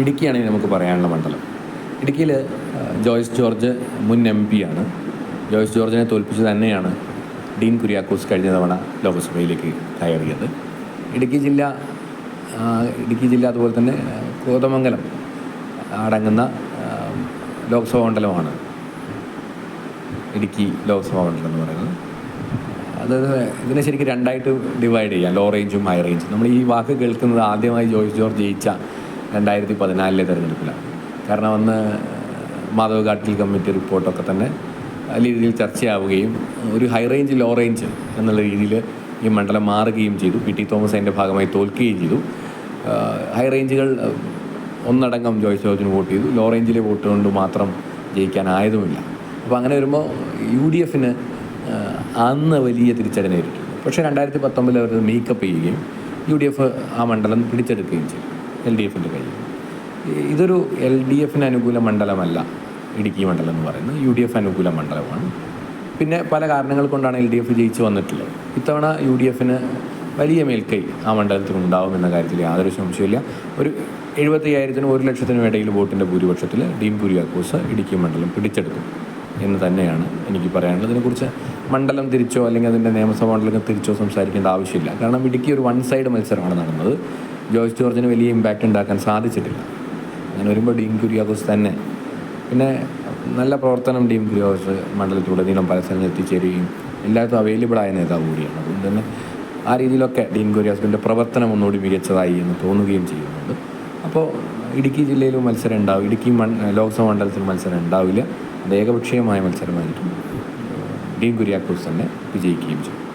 ഇടുക്കിയാണെങ്കിൽ നമുക്ക് പറയാനുള്ള മണ്ഡലം. ഇടുക്കിയിൽ ജോയ്സ് ജോർജ് മുൻ എം പി ആണ്. ജോയ്സ് ജോർജിനെ തോൽപ്പിച്ച് തന്നെയാണ് ഡീൻ കുര്യാക്കോസ് കഴിഞ്ഞ തവണ ലോക്സഭയിലേക്ക് കയറിയത്. ഇടുക്കി ജില്ല ഇടുക്കി ജില്ല അതുപോലെ തന്നെ കോതമംഗലം അടങ്ങുന്ന ലോക്സഭാ മണ്ഡലമാണ് ഇടുക്കി ലോക്സഭാ മണ്ഡലം എന്ന് പറയുന്നത്. അത് ഇതിനെ ശരിക്കും രണ്ടായിട്ട് ഡിവൈഡ് ചെയ്യാം ലോ റേഞ്ചും ഹൈ റേഞ്ചും. നമ്മൾ ഈ വാക്ക് കേൾക്കുന്നത് ആദ്യമായി ജോയ്സ് ജോർജ് ജയിച്ച രണ്ടായിരത്തി പതിനാലിലെ തെരഞ്ഞെടുപ്പിലാണ് കാരണം അന്ന് മാധവ് ഗാഡ്ഗിൽ കമ്മിറ്റി റിപ്പോർട്ടൊക്കെ തന്നെ രീതിയിൽ ചർച്ചയാവുകയും ഒരു ഹൈ റേഞ്ച് ലോ റേഞ്ച് എന്നുള്ള രീതിയിൽ ഈ മണ്ഡലം മാറുകയും ചെയ്തു. പി ടി തോമസ് അതിന്റെ ഭാഗമായി തോൽക്കുകയും ചെയ്തു. ഹൈ റേഞ്ചുകൾ ഒന്നടങ്കം ജോയ്സ് ജോർജിന് വോട്ട് ചെയ്തു. ലോ റേഞ്ചിലെ വോട്ട് കൊണ്ട് മാത്രം ജയിക്കാനായതുമില്ല. അപ്പോൾ അങ്ങനെ വരുമ്പോൾ യു ഡി എഫിന് അന്ന് വലിയ തിരിച്ചടി നേരിട്ടു. പക്ഷേ രണ്ടായിരത്തി പത്തൊമ്പതിൽ അവർ മേക്കപ്പ് ചെയ്യുകയും യു ഡി എഫ് ആ മണ്ഡലം പിടിച്ചെടുക്കുകയും ചെയ്തു. എൽ ഡി എഫിന്റെ കയ്യിൽ. ഇതൊരു എൽ ഡി എഫിന് അനുകൂല മണ്ഡലമല്ല ഇടുക്കി മണ്ഡലം എന്ന് പറയുന്നത്. യു ഡി എഫ് അനുകൂല മണ്ഡലമാണ്. പിന്നെ പല കാരണങ്ങൾ കൊണ്ടാണ് എൽ ഡി എഫ് ജയിച്ചു വന്നിട്ടുള്ളത്. ഇത്തവണ യു ഡി എഫിന് വലിയ മേൽക്കൈ ആ മണ്ഡലത്തിൽ ഉണ്ടാവും എന്ന കാര്യത്തിൽ യാതൊരു സംശയമില്ല ഒരു എഴുപത്തി അയ്യായിരത്തിനും ഒരു ലക്ഷത്തിനും ഇടയിൽ വോട്ടിന്റെ ഭൂരിപക്ഷത്തിൽ ഡീം കുര്യാക്കോസ് ഇടുക്കി മണ്ഡലം പിടിച്ചെടുക്കും എന്ന് തന്നെയാണ് എനിക്ക് പറയാനുള്ളത്. ഇതിനെക്കുറിച്ച് മണ്ഡലം തിരിച്ചോ അല്ലെങ്കിൽ അതിന്റെ നിയമസഭാ മണ്ഡലം തിരിച്ചോ സംസാരിക്കേണ്ട ആവശ്യമില്ല. കാരണം ഇടുക്കി ഒരു വൺ സൈഡ് മത്സരമാണ് നടന്നത്. ജോയ്സ് ജോർജിന് വലിയ ഇമ്പാക്റ്റ് ഉണ്ടാക്കാൻ സാധിച്ചിട്ടില്ല. അങ്ങനെ വരുമ്പോൾ ഡീൻ കുര്യാക്കോസ് തന്നെ. പിന്നെ നല്ല പ്രവർത്തനം ഡീൻ കുര്യാക്കോസ് മണ്ഡലത്തിലുടനീളം പല സ്ഥലങ്ങളിൽ എത്തിച്ചേരുകയും എല്ലായിടത്തും അവൈലബിൾ ആയ നേതാവ് കൂടിയാണ്. അതുകൊണ്ട് തന്നെ ആ രീതിയിലൊക്കെ ഡീൻ കുര്യാക്കോസിന്റെ പ്രവർത്തനം ഒന്നുകൂടി മികച്ചതായി എന്ന് തോന്നുകയും ചെയ്യുന്നുണ്ട്. അപ്പോൾ ഇടുക്കി ജില്ലയിലും മത്സരം ഉണ്ടാവും. ഇടുക്കി മൺ ലോക്സഭാ മണ്ഡലത്തിൽ മത്സരം ഉണ്ടാവില്ല. അത് ഏകപക്ഷീയമായ മത്സരമായിരിക്കും. ഡീൻ കുര്യാക്കോസ് തന്നെ വിജയിക്കുകയും ചെയ്യും.